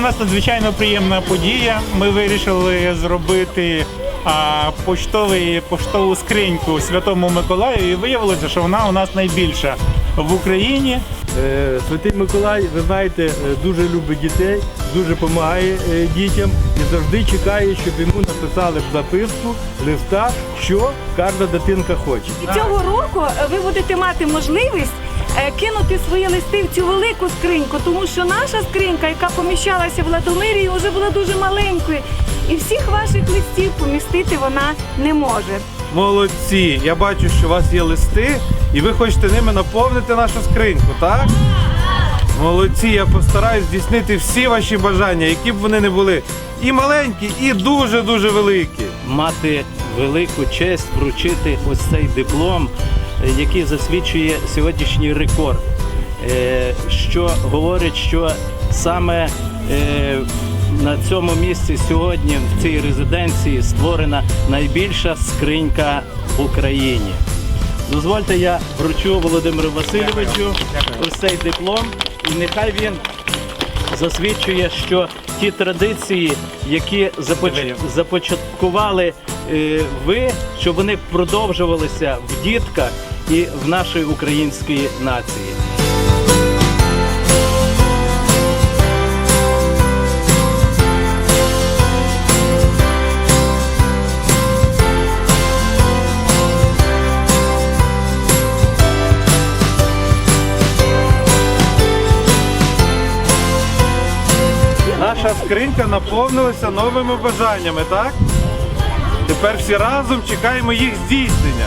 нас надзвичайно приємна подія. Ми вирішили зробити а, поштовий, поштову скриньку Святому Миколаю, і виявилося, що вона у нас найбільша в Україні. Е, Святий Миколай, ви знаєте, е, дуже любить дітей, дуже допомагає е, дітям і завжди чекає, щоб йому написали в записку листа, що кожна дитинка хоче. Цього року ви будете мати можливість кинути свої листи в цю велику скриньку, тому що наша скринька, яка поміщалася в Ладомирі, вже була дуже маленькою. І всіх ваших листів помістити вона не може. Молодці! Я бачу, що у вас є листи, і ви хочете ними наповнити нашу скриньку, так? Молодці, я постараюсь здійснити всі ваші бажання, які б вони не були. І маленькі, і дуже-дуже великі. мати велику честь вручити ось цей диплом, який засвідчує сьогоднішній рекорд, е, що говорить, що саме е, на цьому місці сьогодні в цій резиденції створена найбільша скринька в Україні. Дозвольте, я вручу Володимиру Васильовичу ось цей диплом, і нехай він засвідчує, що ті традиції, які започ- започаткували е, ви, щоб вони продовжувалися в дітках і в нашій українській нації. Наша скринька наповнилася новими бажаннями, так? Тепер всі разом чекаємо їх здійснення.